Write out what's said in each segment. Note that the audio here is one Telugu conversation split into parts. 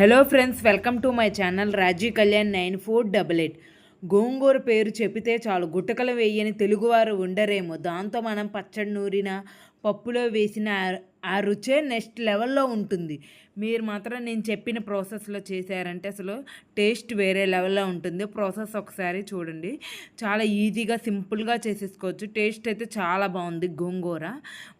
Hello friends welcome to my channel Raji Kalyan nine four double eight గోంగూర పేరు చెబితే చాలు గుట్టకలు వేయని తెలుగువారు ఉండరేమో. దాంతో మనం పచ్చడి నూరిన పప్పులో వేసిన ఆ- రుచే నెక్స్ట్ లెవెల్లో ఉంటుంది. మీరు మాత్రం నేను చెప్పిన ప్రాసెస్లో చేశారంటే అసలు టేస్ట్ వేరే లెవెల్లో ఉంటుంది. ప్రాసెస్ ఒకసారి చూడండి. చాలా ఈజీగా సింపుల్గా చేసేసుకోవచ్చు. టేస్ట్ అయితే చాలా బాగుంది గోంగూర.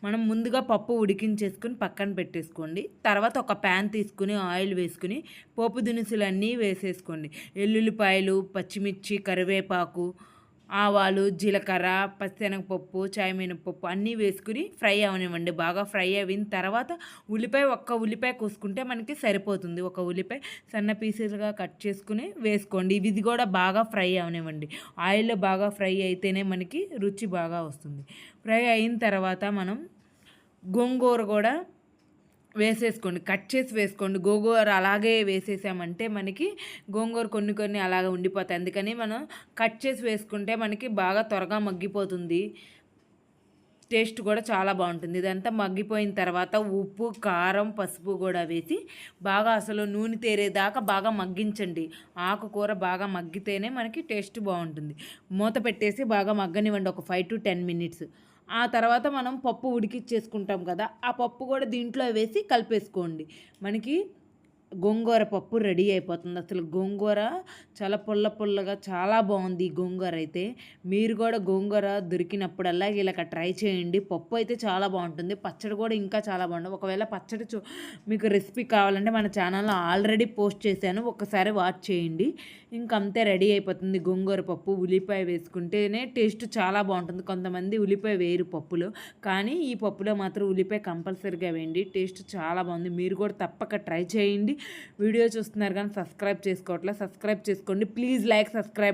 మనం ముందుగా పప్పు ఉడికించేసుకుని పక్కన పెట్టేసుకోండి. తర్వాత ఒక ప్యాన్ తీసుకుని ఆయిల్ వేసుకుని పోపు దినుసులన్నీ వేసేసుకోండి. ఎల్లుల్లిపాయలు పచ్చిమిర్చి కరివేపాకు ఆవాలు జీలకర్ర పచ్చిశనగపప్పు చాయ్ మినపప్పు అన్నీ వేసుకుని ఫ్రై అవనివ్వండి. బాగా ఫ్రై అయిన తర్వాత ఉల్లిపాయ ఒక్క ఉల్లిపాయ కోసుకుంటే మనకి సరిపోతుంది. ఒక ఉల్లిపాయ సన్న పీసెస్గా కట్ చేసుకుని వేసుకోండి. ఇది కూడా బాగా ఫ్రై అవనివ్వండి. ఆయిల్లో బాగా ఫ్రై అయితేనే మనకి రుచి బాగా వస్తుంది. ఫ్రై అయిన తర్వాత మనం గోంగూర కూడా వేసేసుకోండి. కట్ చేసి వేసుకోండి. గోంగూర అలాగే వేసేసామంటే మనకి గోంగూర కొన్ని కొన్ని అలాగే ఉండిపోతాయి. అందుకని మనం కట్ చేసి వేసుకుంటే మనకి బాగా త్వరగా మగ్గిపోతుంది. టేస్ట్ కూడా చాలా బాగుంటుంది. ఇదంతా మగ్గిపోయిన తర్వాత ఉప్పు కారం పసుపు కూడా వేసి బాగా అసలు నూనె తేరేదాకా బాగా మగ్గించండి. ఆకుకూర బాగా మగ్గితేనే మనకి టేస్ట్ బాగుంటుంది. మూత పెట్టేసి బాగా మగ్గనివ్వండి ఒక ఫైవ్ టు టెన్ మినిట్స్. ఆ తర్వాత మనం పప్పు ఉడికిచ్చేసుకుంటాం కదా ఆ పప్పు కూడా దీంట్లో వేసి కలిపేసుకోండి. మనకి గోంగూర పప్పు రెడీ అయిపోతుంది. అసలు గోంగూర చాలా పుల్ల పుల్లగా చాలా బాగుంది ఈ గోంగూర అయితే. మీరు కూడా గోంగూర దొరికినప్పుడల్లా ఇలాగ ట్రై చేయండి. పప్పు అయితే చాలా బాగుంటుంది. పచ్చడి కూడా ఇంకా చాలా బాగుంటుంది. ఒకవేళ పచ్చడి చూ మీకు రెసిపీ కావాలంటే మన ఛానల్లో ఆల్రెడీ పోస్ట్ చేశాను. ఒకసారి వాచ్ చేయండి. ఇంకంతే రెడీ అయిపోతుంది గోంగూర పప్పు. ఉల్లిపాయ వేసుకుంటేనే టేస్ట్ చాలా బాగుంటుంది. కొంతమంది ఉల్లిపాయ వేరు పప్పులో. కానీ ఈ పప్పులో మాత్రం ఉల్లిపాయ కంపల్సరీగా వేయండి. టేస్ట్ చాలా బాగుంది. మీరు కూడా తప్పక ట్రై చేయండి. వీడియో చూస్తున్నారు కానీ సబ్స్క్రైబ్ చేసుకోవట్లే. సబ్స్క్రైబ్ చేసుకోండి. Please like subscribe